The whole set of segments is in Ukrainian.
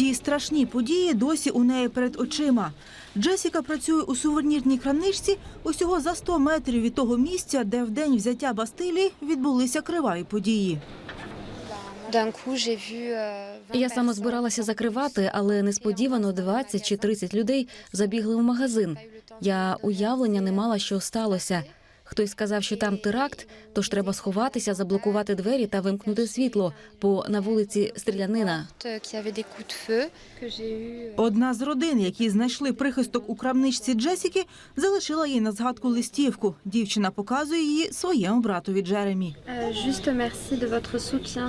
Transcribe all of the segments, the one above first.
Ті страшні події досі у неї перед очима. Джесіка працює у сувенірній крамничці усього за 100 метрів від того місця, де в день взяття Бастилії відбулися криваві події. 20 Я саме збиралася закривати, але несподівано 20 чи 30 людей забігли в магазин. Я уявлення не мала, що сталося. Хтось сказав, що там теракт, тож треба сховатися, заблокувати двері та вимкнути світло, бо на вулиці стрілянина. Одна з родин, які знайшли прихисток у крамничці Джесіки, залишила їй на згадку листівку. Дівчина показує її своєму братові Джеремі.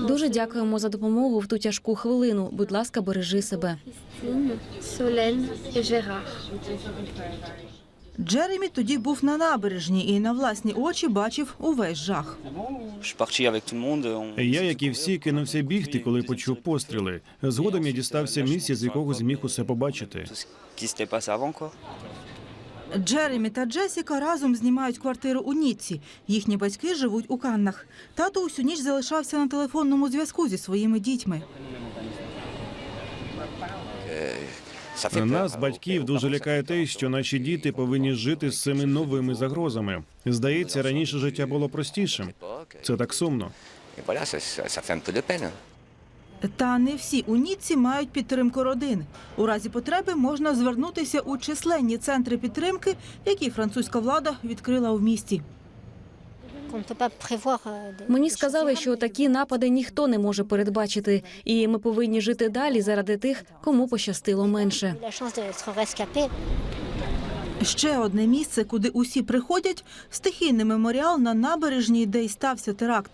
Дуже дякуємо за допомогу в ту тяжку хвилину. Будь ласка, бережи себе. Solène et Gérard. Джеремі тоді був на набережні і на власні очі бачив увесь жах. Я, як і всі, кинувся бігти, коли почув постріли. Згодом я дістався місця, з якого зміг усе побачити. Джеремі та Джесіка разом знімають квартиру у Ніцці. Їхні батьки живуть у Каннах. Тато усю ніч залишався на телефонному зв'язку зі своїми дітьми. Нас, батьків, дуже лякає те, що наші діти повинні жити з цими новими загрозами. Здається, раніше життя було простішим. Це так сумно. Та не всі у Ніцці мають підтримку родин. У разі потреби можна звернутися у численні центри підтримки, які французька влада відкрила у місті. Мені сказали, що такі напади ніхто не може передбачити, і ми повинні жити далі заради тих, кому пощастило менше. Ще одне місце, куди усі приходять стихійний меморіал на набережній, де й стався теракт.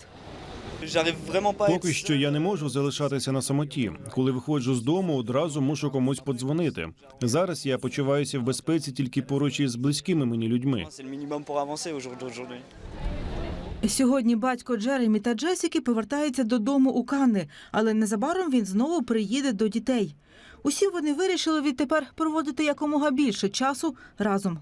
Поки що я не можу залишатися на самоті. Коли виходжу з дому, одразу мушу комусь подзвонити. Зараз я почуваюся в безпеці тільки поруч із близькими мені людьми. Сьогодні батько Джеремі та Джесіки повертається додому у Канни, але незабаром він знову приїде до дітей. Усі вони вирішили відтепер проводити якомога більше часу разом.